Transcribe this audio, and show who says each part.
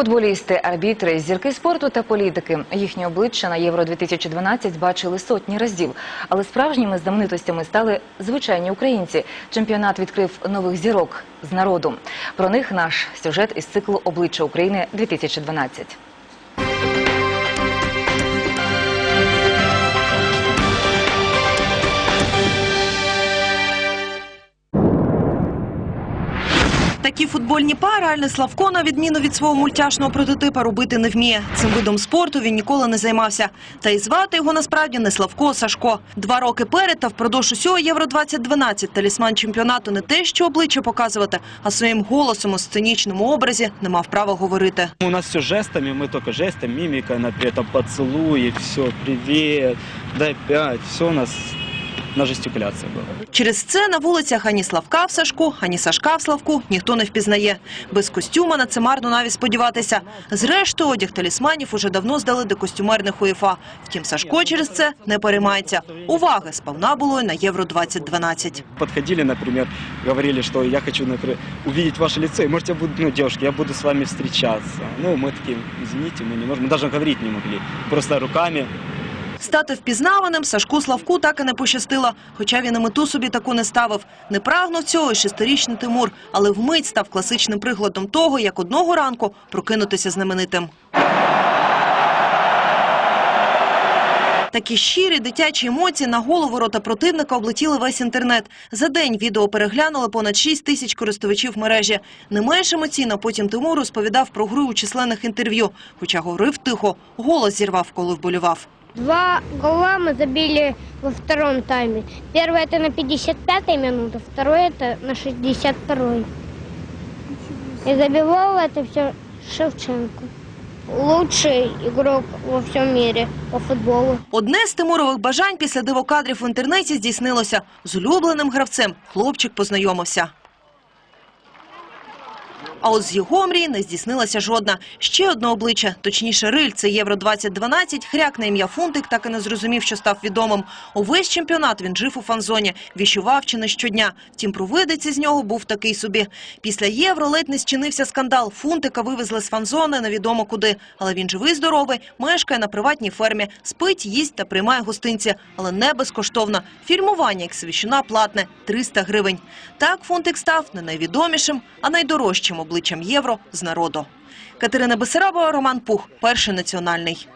Speaker 1: Футболісти, арбітри, зірки спорту та політики. Їхні обличчя на Євро 2012 бачили сотні разів. Але справжніми знаменитостями стали звичайні українці. Чемпіонат відкрив нових зірок з народу. Про них наш сюжет із циклу Обличчя України 2012
Speaker 2: Такі футбольні пари Альне Славко, на відміну від свого мультяшного прототипа, робити не вміє. Цим видом спорту він ніколи не займався. Та й звати його насправді не Славко, а Сашко. Два роки перед та впродовж усього Євро 2012 талісман чемпіонату не те, що обличчя показувати, а своїм голосом у сценічному образі не мав права говорити.
Speaker 3: У нас все жестами, мы только жестами, например, там поцелуи, все, привет, дай пять, все у нас на жестикуляции было.
Speaker 2: Через це на вулицях ані Славка в Сашку, ані Сашка в Славку ніхто не впізнає. Без костюма на це марно навіть сподіватися. Зрештою, одяг талісманів уже давно здали до костюмерних УЄФА. Втім, Сашко через це не переймається. Уваги сповна було й на Євро 2012.
Speaker 3: Подходили, например, говорили, что я хочу, например, увидеть ваше лицо, и может я буду, ну, девушки, я буду с вами встречаться. Ну, мы такие, извините, мы не можем, мы даже говорить не могли, просто руками.
Speaker 2: Стати впізнаваним Сашку Славку так і не пощастило, хоча він і мету собі таку не ставив. Не прагнув цього шестирічний Тимур, але вмить став класичним прикладом того, як одного ранку прокинутися знаменитим. Такі щирі дитячі емоції на голову рота противника облетіли весь інтернет. За день відео переглянули понад 6 тисяч користувачів мережі. Не менш емоційно потім Тимур розповідав про гру у численних інтерв'ю. Хоча говорив тихо, голос зірвав, коли вболівав.
Speaker 4: Два гола мы забили во втором тайме. Первое это на 55-й минуте, второе это на 62-й. И забивал это все Шевченко. Лучший игрок во всем мире по футболу.
Speaker 2: Одне з Тимурових бажань після дивокадрів в інтернеті здійснилося. З улюбленим гравцем хлопчик познайомився. А от з його мрій не здійснилася жодна. Ще одне обличчя, точніше риль, це Євро-2012, хряк на ім'я Фунтик так і не зрозумів, що став відомим. Увесь чемпіонат він жив у фан-зоні, віщував чи не щодня. Втім, провидець із нього був такий собі. Після Євро ледь не зчинився скандал. Фунтика вивезли з фан-зони невідомо куди. Але він живий, здоровий, мешкає на приватній фермі, спить, їсть та приймає гостинці. Але не безкоштовно. Фільмування, як свіщина, платне – 300 гривень. Так Фунтик став не найвідомішим, а найдорожчим обличчям євро з народу. Катерина Бесарабова, Роман Пух, перший національний.